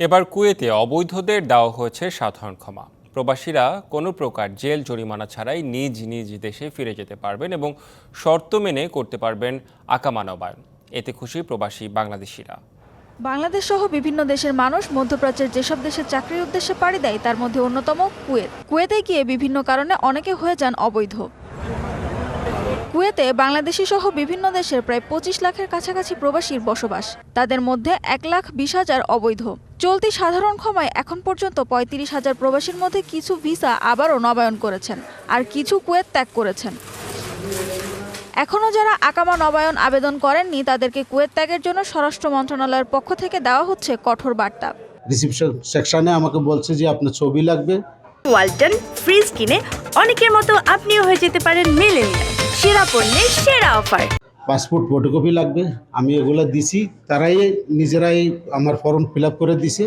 এবার কুয়েতে অবৈধদের দেওয়া হয়েছে সাধারণ ক্ষমা। প্রবাসীরা কোনো প্রকার জেল, জরিমানা ছাড়াই নিজ নিজ দেশে ফিরে যেতে পারবেন এবং শর্ত মেনে করতে পারবেন আকামা নবায়ন। এতে খুশি প্রবাসী বাংলাদেশিরা। বাংলাদেশ সহ বিভিন্ন দেশের মানুষ মধ্যপ্রাচ্যের যেসব দেশে চাকরির উদ্দেশ্যে পাড়ি দেয়, তার মধ্যে অন্যতম কুয়েত। কুয়েতে গিয়ে বিভিন্ন কারণে অনেকে হয়ে যান অবৈধ। কুয়েতে বাংলাদেশি সহ বিভিন্ন দেশের প্রায় পঁচিশ লাখের কাছাকাছি প্রবাসীর বসবাস। তাদের মধ্যে এক লাখ বিশ হাজার অবৈধ। চলতি সাধারণ ক্ষমায় এখন পর্যন্ত পঁয়ত্রিশ হাজার প্রবাসীর মধ্যে কিছু ভিসা আবারও নবায়ন করেছেন আর কিছু কুয়েত ত্যাগ করেছেন। এখনও যারা আকামা নবায়ন আবেদন করেননি তাদেরকে কুয়েত ত্যাগের জন্য স্বরাষ্ট্র মন্ত্রণালয়ের পক্ষ থেকে দেওয়া হচ্ছে কঠোর বার্তা। রিসিপশন সেকশনে আমাকে বলছে যে আপনার ছবি লাগবে। ওয়ালটন ফ্রিজ কিনে অনেকের মতো আপনিও হয়ে যেতে পারেন মেলেনিয়া সেরা পণ্যের সেরা অফার। পাসপোর্ট ফটোকপি লাগবে আমি এগুলো দিছি তারাই নিজেরাই আমার ফর্ম ফিল আপ করে দিছে।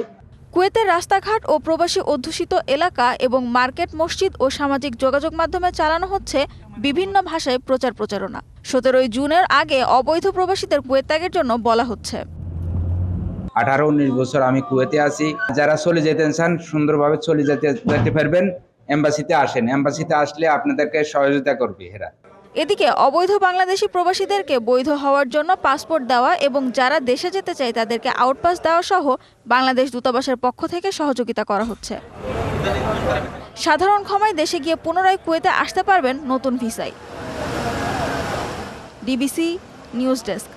কুয়েতের রাস্তাঘাট ও প্রবাসী অধ্যুষিত এলাকা এবং মার্কেট মসজিদ ও সামাজিক যোগাযোগ মাধ্যমে চালানো হচ্ছে বিভিন্ন ভাষায় প্রচার প্রচারণা। সতেরোই জুনের আগে অবৈধ প্রবাসীদের কুয়েত ত্যাগের জন্য বলা হচ্ছে। আঠারো উনিশ বছর আমি কুয়েতে আছি। যারা চলে যেতে চান সুন্দরভাবে চলে যেতে যেতে পারবেন। এম্বাসিতে আসেন। এম্বাসিতে আসলে আপনাদেরকে সহযোগিতা করবে এরা। এদিকে অবৈধ বাংলাদেশি প্রবাসীদেরকে বৈধ হওয়ার জন্য পাসপোর্ট দেওয়া এবং যারা দেশে যেতে চায় তাদেরকে আউটপাস দেওয়া সহ বাংলাদেশ দূতাবাসের পক্ষ থেকে সহযোগিতা করা হচ্ছে। সাধারণ ক্ষমায় দেশে গিয়ে পুনরায় কুয়েতে আসতে পারবেন নতুন ভিসায়। DBC news desk.